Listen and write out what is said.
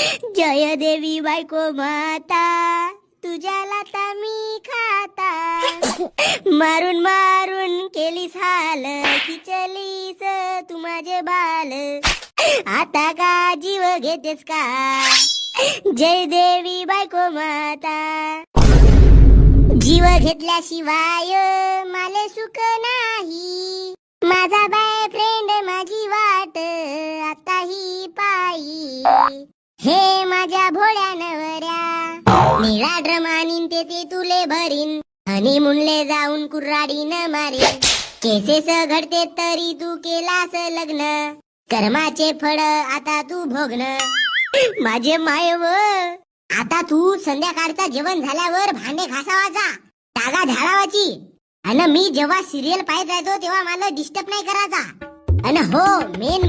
जय देवी बायको माता तुझ्या लाता मी खाता. मारून मारून केलीस हाल खिचलीस तू माझे बाल. आता का जीव घेतेस का? जय देवी बायको माता जीव घेतल्याशिवाय मला सुख नाही. माझा फ्रेंड माझी वाट आता ही पायी हे माझ्या भोळ्या नवऱ्या. निळा ड्रम आणीन ते ते तुले भरीन. हनी मुनले जाऊन कुर्राडी न मारीन. केसेस घडते तरी तू केलास लग्न. कर्माचे फळ आता तू भोगन. माझे मायव आता तू संध्याकाळचा जेवण झाल्यावर भांडे घासावाचा तागा झाडावाची अन मी जेव्हा सिरियल पाहत राहतो तेव्हा मला डिस्टर्ब नाही करायचा. अन हो मेन